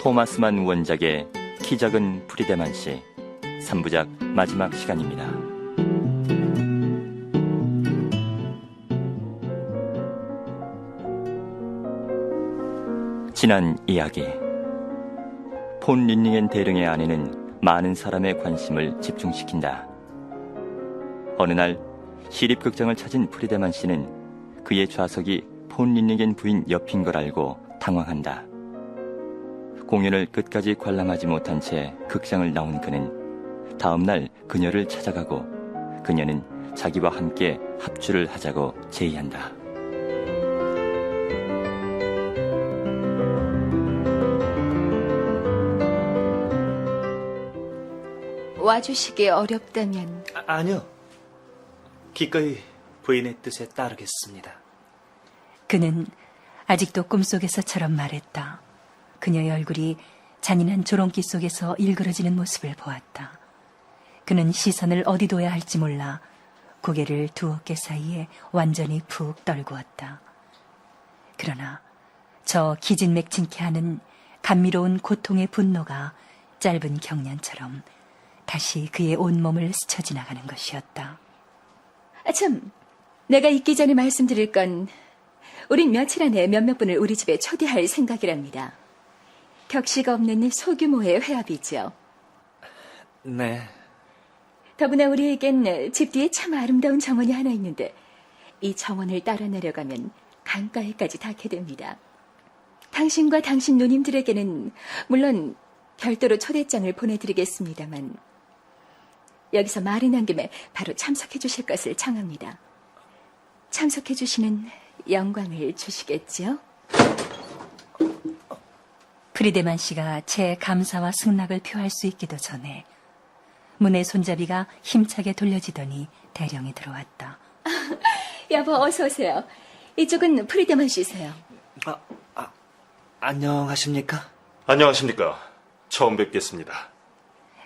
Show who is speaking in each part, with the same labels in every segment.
Speaker 1: 토마스만 원작의 키 작은 프리데만 씨 3부작 마지막 시간입니다. 지난 이야기 폰 린닝엔 대령의 아내는 많은 사람의 관심을 집중시킨다. 어느 날 시립극장을 찾은 프리데만 씨는 그의 좌석이 폰 린닝엔 부인 옆인 걸 알고 당황한다. 공연을 끝까지 관람하지 못한 채 극장을 나온 그는 다음날 그녀를 찾아가고 그녀는 자기와 함께 합주를 하자고 제의한다.
Speaker 2: 와주시기 어렵다면
Speaker 3: 아, 아니요. 기꺼이 부인의 뜻에 따르겠습니다.
Speaker 4: 그는 아직도 꿈속에서처럼 말했다. 그녀의 얼굴이 잔인한 조롱기 속에서 일그러지는 모습을 보았다. 그는 시선을 어디 둬야 할지 몰라 고개를 두 어깨 사이에 완전히 푹 떨구었다. 그러나 저 기진맥진케 하는 감미로운 고통의 분노가 짧은 경련처럼 다시 그의 온몸을 스쳐 지나가는 것이었다.
Speaker 2: 아, 참 내가 있기 전에 말씀드릴 건 우린 며칠 안에 몇몇 분을 우리 집에 초대할 생각이랍니다. 격시가 없는 소규모의 회합이죠.
Speaker 3: 네.
Speaker 2: 더구나 우리에겐 집 뒤에 참 아름다운 정원이 하나 있는데 이 정원을 따라 내려가면 강가에까지 닿게 됩니다. 당신과 당신 누님들에게는 물론 별도로 초대장을 보내드리겠습니다만 여기서 말이 난 김에 바로 참석해 주실 것을 청합니다. 참석해 주시는 영광을 주시겠지요?
Speaker 4: 프리데만 씨가 제 감사와 승낙을 표할 수 있기도 전에 문의 손잡이가 힘차게 돌려지더니 대령이 들어왔다.
Speaker 2: 여보 어서 오세요. 이쪽은 프리데만 씨세요.
Speaker 3: 아, 아, 안녕하십니까?
Speaker 5: 안녕하십니까. 처음 뵙겠습니다.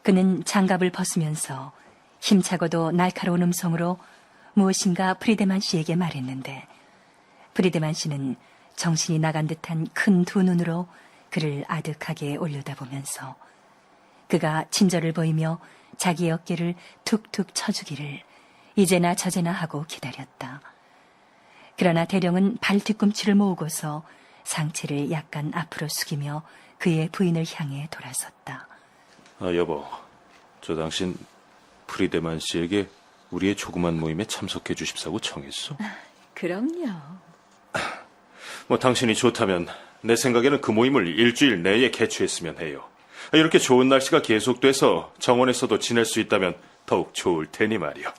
Speaker 4: 그는 장갑을 벗으면서 힘차고도 날카로운 음성으로 무엇인가 프리데만 씨에게 말했는데 프리데만 씨는 정신이 나간 듯한 큰 두 눈으로 그를 아득하게 올려다보면서 그가 친절을 보이며 자기 어깨를 툭툭 쳐주기를 이제나 저제나 하고 기다렸다. 그러나 대령은 발 뒤꿈치를 모으고서 상체를 약간 앞으로 숙이며 그의 부인을 향해 돌아섰다.
Speaker 5: 아, 여보. 저 당신 프리데만 씨에게 우리의 조그만 모임에 참석해 주십사고 청했어?
Speaker 2: 그럼요.
Speaker 5: 뭐 당신이 좋다면 내 생각에는 그 모임을 일주일 내에 개최했으면 해요. 이렇게 좋은 날씨가 계속돼서 정원에서도 지낼 수 있다면 더욱 좋을 테니 말이요.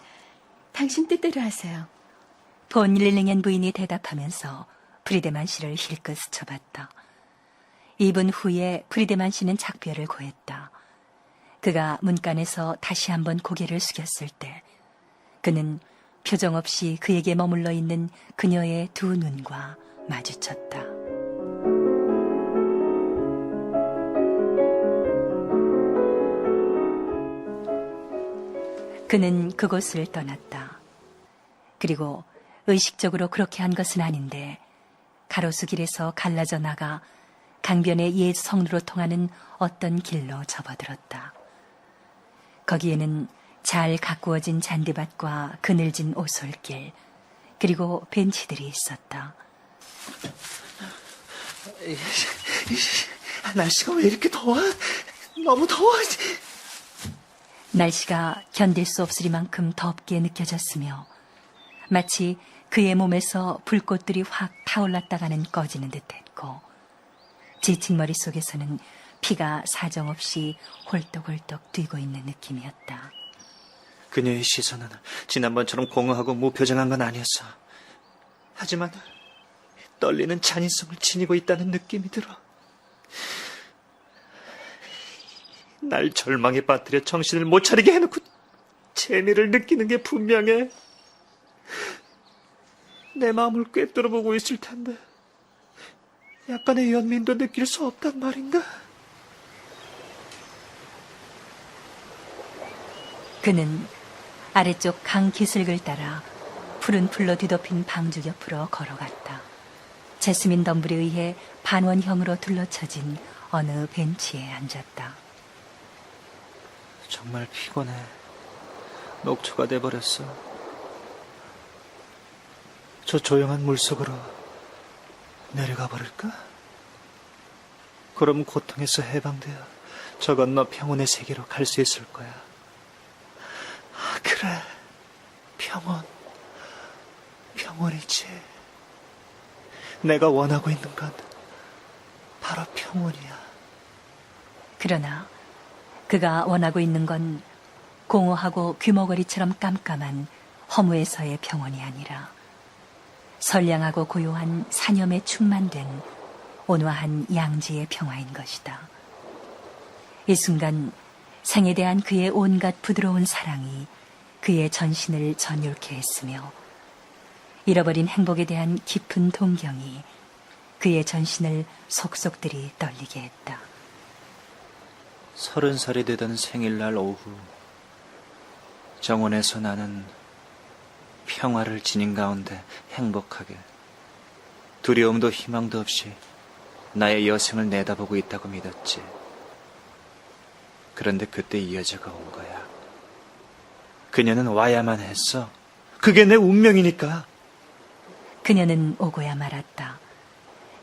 Speaker 2: 당신 뜻대로 하세요.
Speaker 4: 본 릴링엔 부인이 대답하면서 프리데만 씨를 힐끗 스쳐봤다. 2분 후에 프리데만 씨는 작별을 고했다. 그가 문간에서 다시 한번 고개를 숙였을 때 그는 표정 없이 그에게 머물러 있는 그녀의 두 눈과 마주쳤다. 그는 그곳을 떠났다. 그리고 의식적으로 그렇게 한 것은 아닌데 가로수 길에서 갈라져 나가 강변의 옛 성루로 통하는 어떤 길로 접어들었다. 거기에는 잘 가꾸어진 잔디밭과 그늘진 오솔길, 그리고 벤치들이 있었다.
Speaker 3: 날씨가 왜 이렇게 더워? 너무 더워.
Speaker 4: 날씨가 견딜 수 없으리만큼 덥게 느껴졌으며 마치 그의 몸에서 불꽃들이 확 타올랐다가는 꺼지는 듯했고 지친 머릿속에서는 피가 사정없이 홀떡홀떡 뛰고 있는 느낌이었다.
Speaker 3: 그녀의 시선은 지난번처럼 공허하고 무표정한 건 아니었어. 하지만 떨리는 잔인성을 지니고 있다는 느낌이 들어. 날 절망에 빠뜨려 정신을 못 차리게 해놓고 재미를 느끼는 게 분명해. 내 마음을 꿰뚫어 보고 있을 텐데 약간의 연민도 느낄 수 없단 말인가?
Speaker 4: 그는 아래쪽 강 기슭을 따라 푸른 풀로 뒤덮인 방주 옆으로 걸어갔다. 제스민 덤블에 의해 반원형으로 둘러쳐진 어느 벤치에 앉았다.
Speaker 3: 정말 피곤해. 녹초가 돼버렸어. 저 조용한 물속으로 내려가 버릴까? 그럼 고통에서 해방되어 저 건너 평온의 세계로 갈 수 있을 거야. 아, 그래. 평온. 평온이지. 내가 원하고 있는 건 바로 평온이야.
Speaker 4: 그러나 그가 원하고 있는 건 공허하고 귀머거리처럼 깜깜한 허무에서의 평온이 아니라 선량하고 고요한 사념에 충만된 온화한 양지의 평화인 것이다. 이 순간 생에 대한 그의 온갖 부드러운 사랑이 그의 전신을 전율케 했으며 잃어버린 행복에 대한 깊은 동경이 그의 전신을 속속들이 떨리게 했다.
Speaker 3: 서른 살이 되던 생일날 오후 정원에서 나는 평화를 지닌 가운데 행복하게 두려움도 희망도 없이 나의 여생을 내다보고 있다고 믿었지. 그런데 그때 이 여자가 온 거야. 그녀는 와야만 했어. 그게 내 운명이니까.
Speaker 4: 그녀는 오고야 말았다.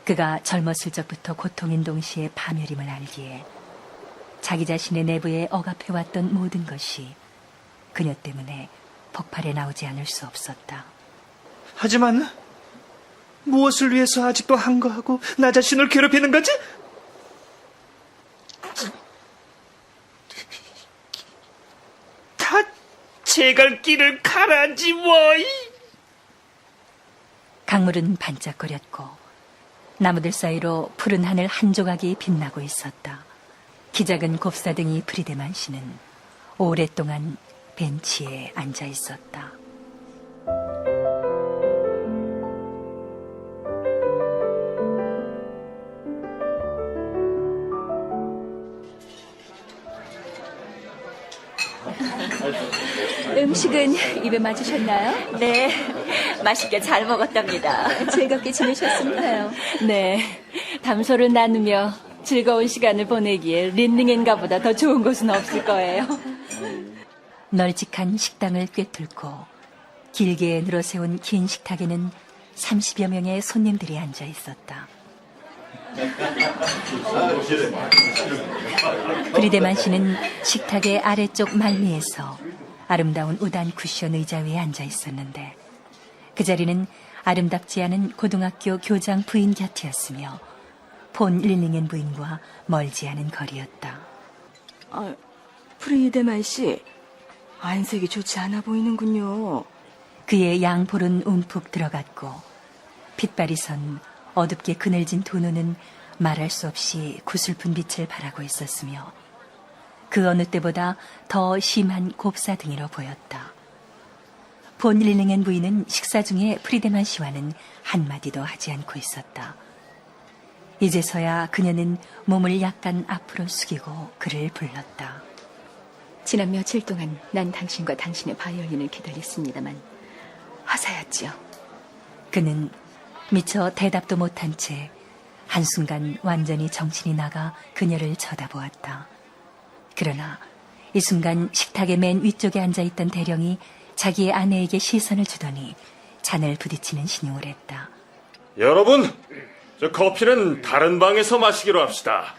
Speaker 4: 그가 젊었을 적부터 고통인 동시에 파멸임을 알기에 자기 자신의 내부에 억압해왔던 모든 것이 그녀 때문에 폭발해 나오지 않을 수 없었다.
Speaker 3: 하지만 무엇을 위해서 아직도 한거하고 나 자신을 괴롭히는 거지? 다 제갈 길을 가라지 뭐.
Speaker 4: 강물은 반짝거렸고 나무들 사이로 푸른 하늘 한 조각이 빛나고 있었다. 기작은 곱사등이 프리데만 씨는 오랫동안 벤치에 앉아 있었다.
Speaker 2: 음식은 입에 맞으셨나요?
Speaker 6: 네, 맛있게 잘 먹었답니다.
Speaker 2: 즐겁게 지내셨습니까요?
Speaker 6: 네, 담소를 나누며 즐거운 시간을 보내기에 린닝인가보다 더 좋은 곳은 없을 거예요.
Speaker 4: 널찍한 식당을 꿰뚫고 길게 늘어세운 긴 식탁에는 30여 명의 손님들이 앉아 있었다. 브리데만 씨는 식탁의 아래쪽 말미에서 아름다운 우단 쿠션 의자 위에 앉아 있었는데 그 자리는 아름답지 않은 고등학교 교장 부인 곁이었으며 폰 릴링엔 부인과 멀지 않은 거리였다.
Speaker 6: 아, 프리데만 씨, 안색이 좋지 않아 보이는군요.
Speaker 4: 그의 양볼은 움푹 들어갔고 핏발이 선 어둡게 그늘진 두 눈은 말할 수 없이 구슬픈 빛을 발하고 있었으며 그 어느 때보다 더 심한 곱사등이로 보였다. 본 릴링엔 부인은 식사 중에 프리데만 씨와는 한마디도 하지 않고 있었다. 이제서야 그녀는 몸을 약간 앞으로 숙이고 그를 불렀다.
Speaker 2: 지난 며칠 동안 난 당신과 당신의 바이올린을 기다렸습니다만 화사였지요.
Speaker 4: 그는 미처 대답도 못한 채 한순간 완전히 정신이 나가 그녀를 쳐다보았다. 그러나 이 순간 식탁의 맨 위쪽에 앉아 있던 대령이 자기의 아내에게 시선을 주더니 잔을 부딪히는 신용을 했다.
Speaker 5: 여러분, 저 커피는 다른 방에서 마시기로 합시다.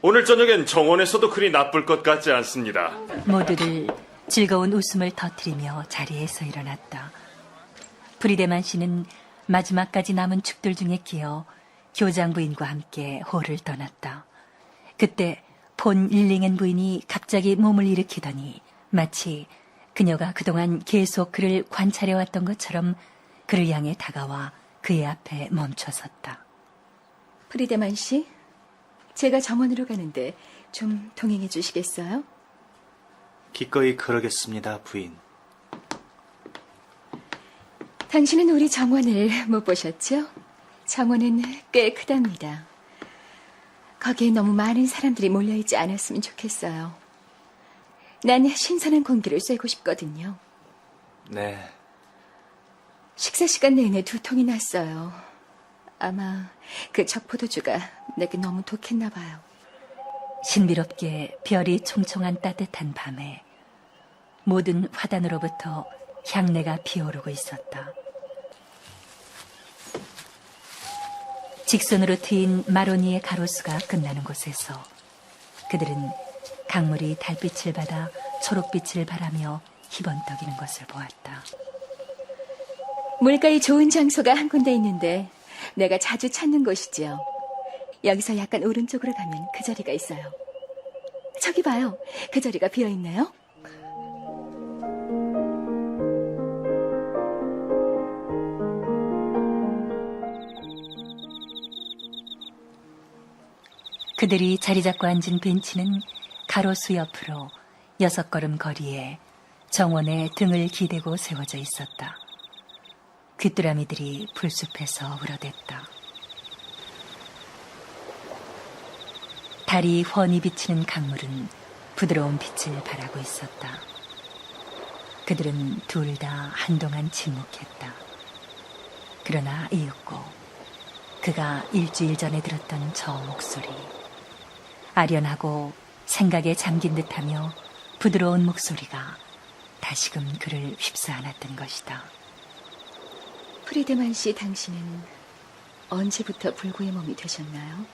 Speaker 5: 오늘 저녁엔 정원에서도 그리 나쁠 것 같지 않습니다.
Speaker 4: 모두들 즐거운 웃음을 터뜨리며 자리에서 일어났다. 브리데만 씨는 마지막까지 남은 축들 중에 끼어 교장 부인과 함께 홀을 떠났다. 그때 폰 릴링엔 부인이 갑자기 몸을 일으키더니 마치 그녀가 그동안 계속 그를 관찰해왔던 것처럼 그를 향해 다가와 그의 앞에 멈춰섰다.
Speaker 2: 프리데만 씨, 제가 정원으로 가는데 좀 동행해 주시겠어요?
Speaker 3: 기꺼이 그러겠습니다, 부인.
Speaker 2: 당신은 우리 정원을 못 보셨죠? 정원은 꽤 크답니다. 거기에 너무 많은 사람들이 몰려있지 않았으면 좋겠어요. 난 신선한 공기를 쐬고 싶거든요.
Speaker 3: 네.
Speaker 2: 식사 시간 내내 두통이 났어요. 아마 그 적포도주가 내게 너무 독했나 봐요.
Speaker 4: 신비롭게 별이 총총한 따뜻한 밤에 모든 화단으로부터 향내가 피어오르고 있었다. 직선으로 트인 마로니의 가로수가 끝나는 곳에서 그들은 강물이 달빛을 받아 초록빛을 바라며 희번떡이는 것을 보았다.
Speaker 2: 물가에 좋은 장소가 한 군데 있는데 내가 자주 찾는 곳이지요. 여기서 약간 오른쪽으로 가면 그 자리가 있어요. 저기 봐요. 그 자리가 비어 있나요?
Speaker 4: 그들이 자리 잡고 앉은 벤치는 가로수 옆으로 여섯 걸음 거리에 정원에 등을 기대고 세워져 있었다. 귀뚜라미들이 풀숲에서 울어댔다. 달이 훤히 비치는 강물은 부드러운 빛을 발하고 있었다. 그들은 둘 다 한동안 침묵했다. 그러나 이윽고 그가 일주일 전에 들었던 저 목소리. 아련하고 생각에 잠긴 듯하며 부드러운 목소리가 다시금 그를 휩싸 안았던 것이다.
Speaker 2: 프리드만 씨 당신은 언제부터 불구의 몸이 되셨나요?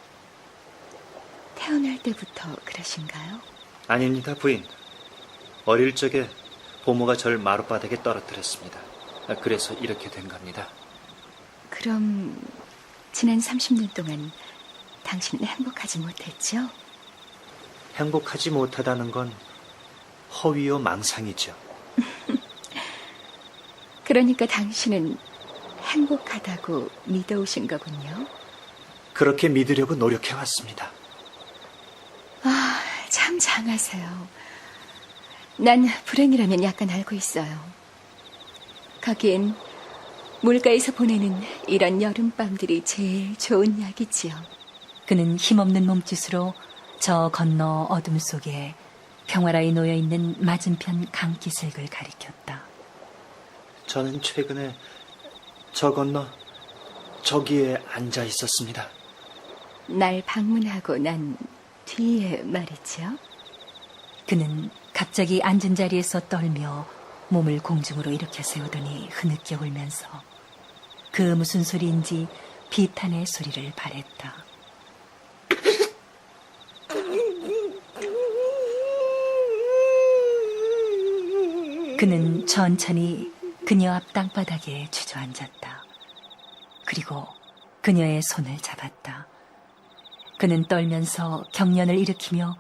Speaker 2: 태어날 때부터 그러신가요?
Speaker 3: 아닙니다, 부인. 어릴 적에 보모가 절 마룻바닥에 떨어뜨렸습니다. 아, 그래서 이렇게 된 겁니다.
Speaker 2: 그럼 지난 30년 동안 당신은 행복하지 못했죠?
Speaker 3: 행복하지 못하다는 건 허위요 망상이죠.
Speaker 2: 그러니까 당신은 행복하다고 믿어오신 거군요.
Speaker 3: 그렇게 믿으려고 노력해왔습니다.
Speaker 2: 아, 참 장하세요. 난 불행이라면 약간 알고 있어요. 거긴 물가에서 보내는 이런 여름밤들이 제일 좋은 약이지요.
Speaker 4: 그는 힘없는 몸짓으로 저 건너 어둠 속에 평화라에 놓여 있는 맞은편 강기슭을 가리켰다.
Speaker 3: 저는 최근에 저 건너 저기에 앉아 있었습니다.
Speaker 2: 날 방문하고 난 뒤에 말이지요.
Speaker 4: 그는 갑자기 앉은 자리에서 떨며 몸을 공중으로 일으켜 세우더니 흐느껴 울면서 그 무슨 소리인지 비탄의 소리를 발했다. 그는 천천히 그녀 앞 땅바닥에 주저앉았다. 그리고 그녀의 손을 잡았다. 그는 떨면서 경련을 일으키며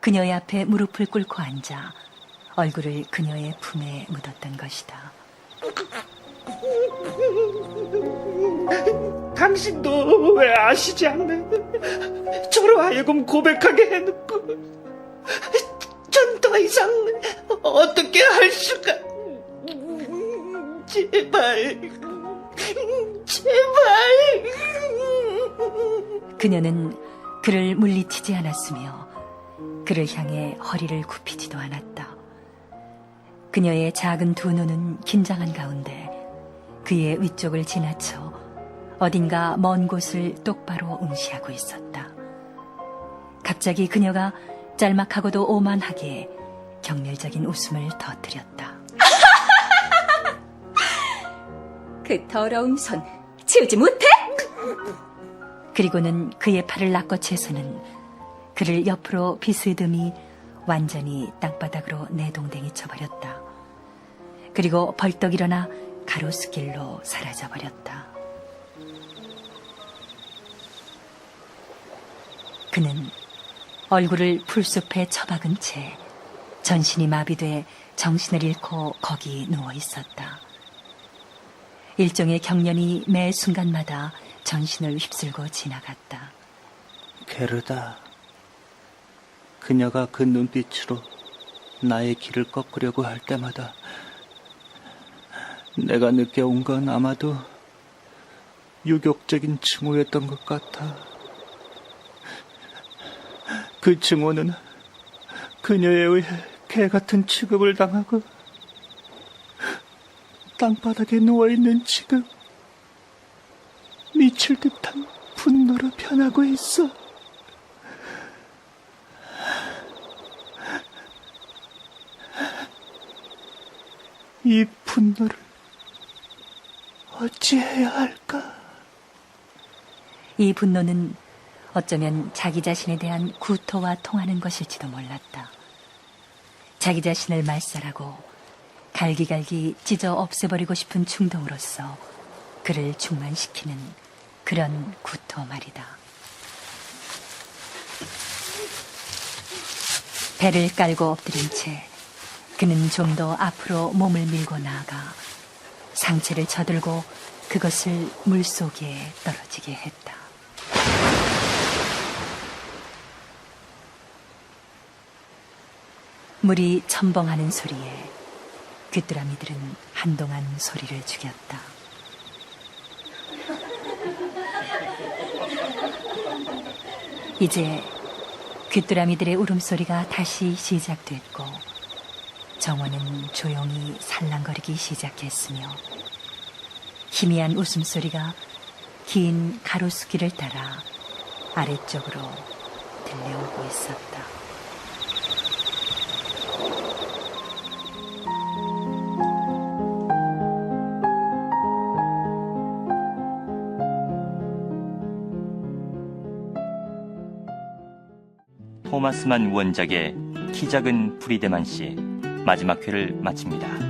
Speaker 4: 그녀의 앞에 무릎을 꿇고 앉아 얼굴을 그녀의 품에 묻었던 것이다.
Speaker 3: 당신도 왜 아시지 않나? 저로 하여금 고백하게 해놓고 전 더 이상 어떻게 할 수가 제발 제발
Speaker 4: 그녀는 그를 물리치지 않았으며 그를 향해 허리를 굽히지도 않았다. 그녀의 작은 두 눈은 긴장한 가운데 그의 위쪽을 지나쳐 어딘가 먼 곳을 똑바로 응시하고 있었다. 갑자기 그녀가 짤막하고도 오만하게 경멸적인 웃음을 터뜨렸다.
Speaker 2: 그 더러운 손 치우지 못해?
Speaker 4: 그리고는 그의 팔을 낚아채서는 그를 옆으로 비스듬히 완전히 땅바닥으로 내동댕이 쳐버렸다. 그리고 벌떡 일어나 가로수길로 사라져버렸다. 그는 얼굴을 풀숲에 처박은 채 전신이 마비돼 정신을 잃고 거기 누워 있었다. 일종의 경련이 매 순간마다 전신을 휩쓸고 지나갔다.
Speaker 7: 게르다. 그녀가 그 눈빛으로 나의 길을 꺾으려고 할 때마다 내가 느껴온 건 아마도 유격적인 징후였던 것 같아. 그 징후는 그녀에 의해 개 같은 취급을 당하고 땅바닥에 누워있는 지금 미칠 듯한 변하고 있어. 이 분노를 어찌해야 할까?
Speaker 4: 이 분노는 어쩌면 자기 자신에 대한 구토와 통하는 것일지도 몰랐다. 자기 자신을 말살하고 갈기갈기 찢어 없애버리고 싶은 충동으로서 그를 충만시키는 그런 구토 말이다. 배를 깔고 엎드린 채 그는 좀 더 앞으로 몸을 밀고 나아가 상체를 쳐들고 그것을 물 속에 떨어지게 했다. 물이 첨벙하는 소리에 귀뚜라미들은 한동안 소리를 죽였다. 이제 귀뚜라미들의 울음소리가 다시 시작됐고 정원은 조용히 살랑거리기 시작했으며 희미한 웃음소리가 긴 가로수길을 따라 아래쪽으로 들려오고 있었다.
Speaker 1: 토마스만 원작의 키 작은 프리데만 씨 마지막 회를 마칩니다.